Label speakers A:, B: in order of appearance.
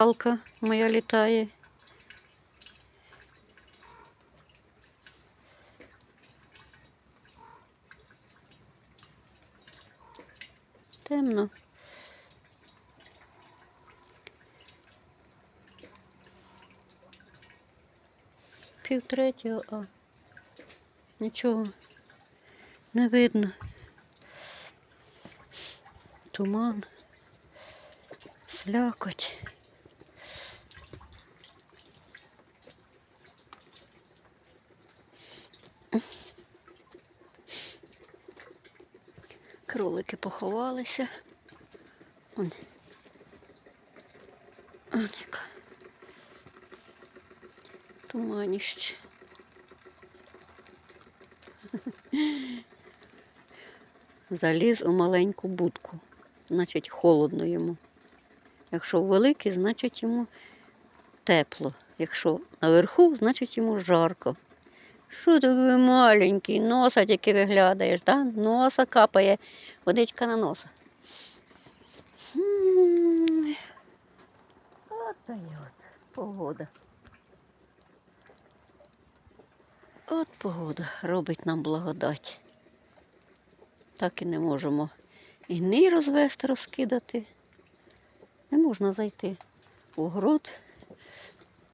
A: Палка моя літає. Темно. Пів третього, а нічого не видно. Туман, слякоть. Кролики поховалися. Он. Он яка. Туманіще. Заліз у маленьку будку. Значить, холодно йому. Якщо великий, значить йому тепло. Якщо наверху, значить йому жарко. Що такий маленький, носа тільки виглядаєш, да? носа капає, водичка на носа. От та й от погода. От погода робить нам благодать. Так і не можемо і гний розвести, розкидати. Не можна зайти у город